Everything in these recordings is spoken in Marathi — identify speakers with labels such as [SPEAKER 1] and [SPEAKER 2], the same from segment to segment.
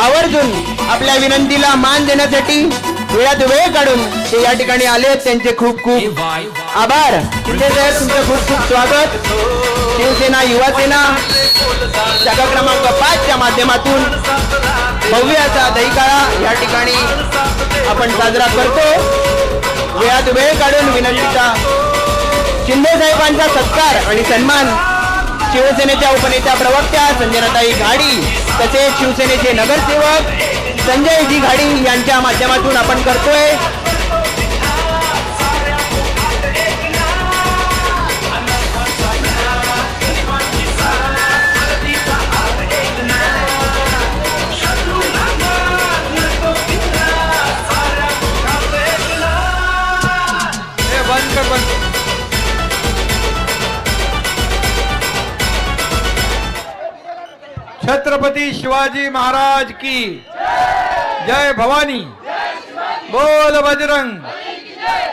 [SPEAKER 1] आवर्जून आपल्या विनंतीला मान देण्यासाठी वेळात वेळ काढून ते या ठिकाणी आले. त्यांचे खूप खूप आभार. साहेब तुमचं खूप खूप स्वागत. शिवसेना युवा सेना जागा क्रमांक पाच च्या माध्यमातून भव्य असा दहीकाळा या ठिकाणी आपण साजरा करतो. वेळात वेळ काढून विनंतीचा शिंदे साहेबांचा सत्कार आणि सन्मान शिवसेनेच्या उपनेत्या प्रवक्त्या संजनाताई घाडी तसेच शिवसेनेचे नगरसेवक संजयजी घाडी यांच्या माध्यमातून आपण करतोय.
[SPEAKER 2] छत्रपती शिवाजी महाराज की। जय भवानी। बोल बजरंग।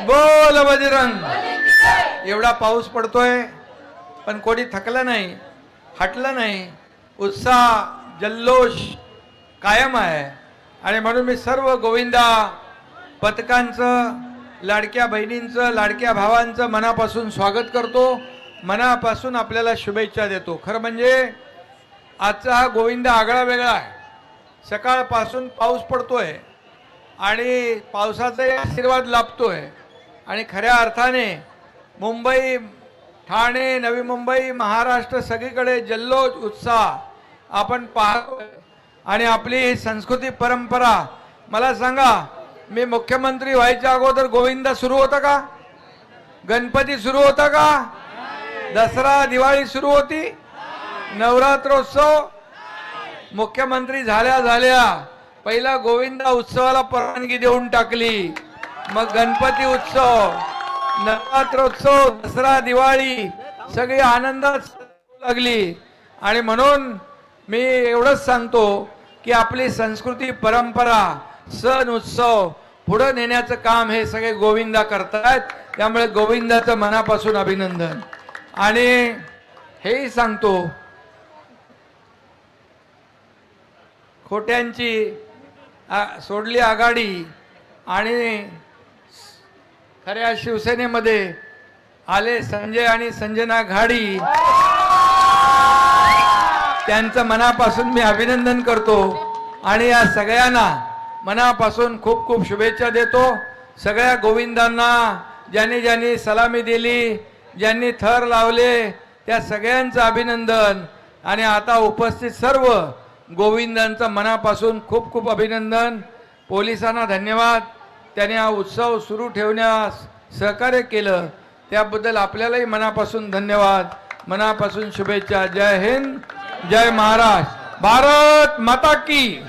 [SPEAKER 2] बोल बजरंग। एवढा पाऊस पडतोय पण कोणी थकलं नाही हटलं नाही. उत्साह जल्लोष कायम आहे. आणि म्हणून मी सर्व गोविंदा पथकांचं लाडक्या बहिणींचं लाडक्या भावांचं मनापासून स्वागत करतो. मनापासून आपल्याला शुभेच्छा देतो. खरं म्हणजे आजचा हा गोविंदा आगळा वेगळा आहे. सकाळपासून पाऊस पडतोय आणि पावसाचाही आशीर्वाद लाभतोय. आणि खऱ्या अर्थाने मुंबई ठाणे नवी मुंबई महाराष्ट्र सगळीकडे जल्लोष उत्साह आपण पाहतोय. आणि आपली ही संस्कृती परंपरा मला सांगा मी मुख्यमंत्री व्हायच्या अगोदर गोविंदा सुरू होता का? गणपती सुरू होता का? दसरा दिवाळी सुरू होती? नवरात्रोत्सव मुख्यमंत्री झाल्या झाल्या. पहिला गोविंदा उत्सवाला परवानगी देऊन टाकली. मग गणपती उत्सव नवरात्रोत्सव दसरा दिवाळी सगळी आनंदात लागली. आणि म्हणून मी एवढंच सांगतो की आपली संस्कृती परंपरा सण उत्सव पुढं नेण्याचं काम हे सगळे गोविंदा करतायत. त्यामुळे गोविंदाचं मनापासून अभिनंदन. आणि हेही सांगतो खोट्यांची आ- सोडली आघाडी आणि खऱ्या शिवसेनेमध्ये आले संजय आणि संजना घाडी. त्यांचं मनापासून मी अभिनंदन करतो आणि या सगळ्यांना मनापासून खूप खूप शुभेच्छा देतो. सगळ्या गोविंदांना ज्यांनी ज्यांनी सलामी दिली ज्यांनी थर लावले त्या सगळ्यांचं अभिनंदन. आणि आता उपस्थित सर्व गोविंदांचं मनापासून खूप खूप अभिनंदन. पोलिसांना धन्यवाद. त्याने हा उत्सव सुरू ठेवण्यास सहकार्य केलं. त्याबद्दल आपल्यालाही मनापासून धन्यवाद. मनापासून शुभेच्छा. जय हिंद जय महाराष्ट्र. भारत माता की.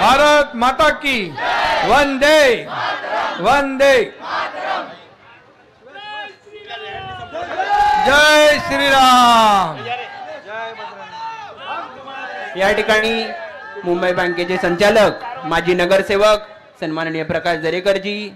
[SPEAKER 2] भारत माता की. वंदे. वंदे. जय श्रीराम.
[SPEAKER 1] या ठिकाणी मुंबई बँकेचे संचालक माजी नगरसेवक सन्माननीय प्रकाश दरेकरजी.